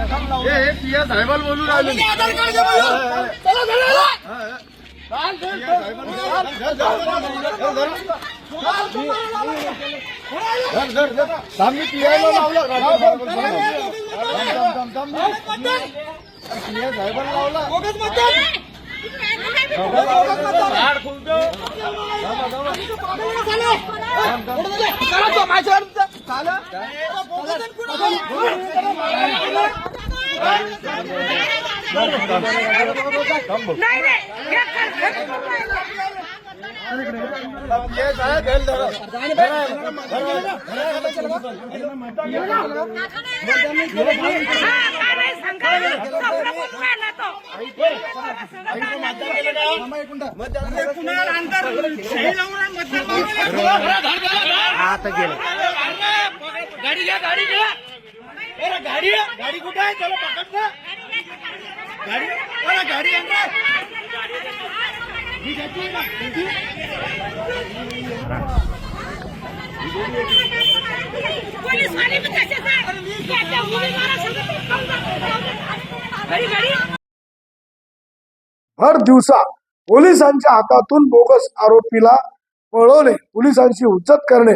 हे पिया साहेबाला बोलून राहिले मी. आधार कार्ड घे मला. चला, चला, चला. थांब, मी पियाला लावला थांब, थांब, थांब, थांब, थांब. पिया साहेबाला लावला बोगस मतदान. झाड खुलतो. चला, तो माझ्यावर जा. चला. बोगस आणि पुढं. पिया साहेब घ्यायला धरा. गाडी घ्या गाडी घ्या अरे गाडी. गाडी कुठे आहे चला पकड ना गाडी अरे गाडी. ही घेतली ना. भर दिवसा पोलिसांच्या हातातून बोगस आरोपीला पळवणे पोलिसांची हुज्जत करणे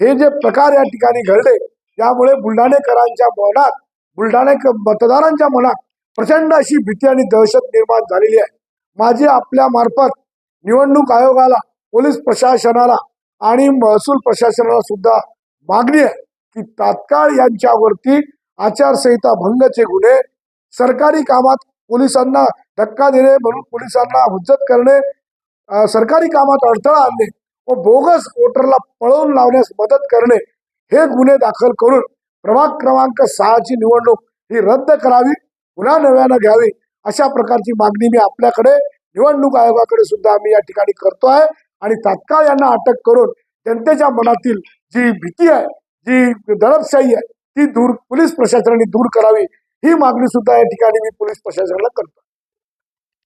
हे जे प्रकार या ठिकाणी घडले त्यामुळे बुलढाणेकरांच्या मनात बुलढाणे मतदारांच्या मनात प्रचंड अशी भीती आणि दहशत निर्माण झालेली आहे. माझी आपल्या मार्फत निवडणूक आयोगाला पोलीस प्रशासनाला आणि महसूल प्रशासनाला सुद्धा मागणी आहे की तात्काळ यांच्यावरती आचारसंहिता भंगचे गुन्हे सरकारी कामात पोलिसांना धक्का देणे म्हणून पोलिसांना हुज्जत करणे सरकारी कामात अडथळा आणणे व बोगस वोटरला पळवून लावण्यास मदत करणे हे गुन्हे दाखल करून प्रभाग क्रमांक सहाची निवडणूक ही रद्द करावी पुन्हा नव्यानं घ्यावी अशा प्रकारची मागणी मी आपल्याकडे निवडणूक आयोगाकडे सुद्धा आम्ही या ठिकाणी करतो आहे आणि तात्काळ यांना अटक करून जनतेच्या मनातील जी भीती आहे जी दडपशाही आहे ती दूर पोलीस प्रशासनाने दूर करावी. ही मागणी सुद्धा या ठिकाणी मी पोलीस प्रशासनाला करतो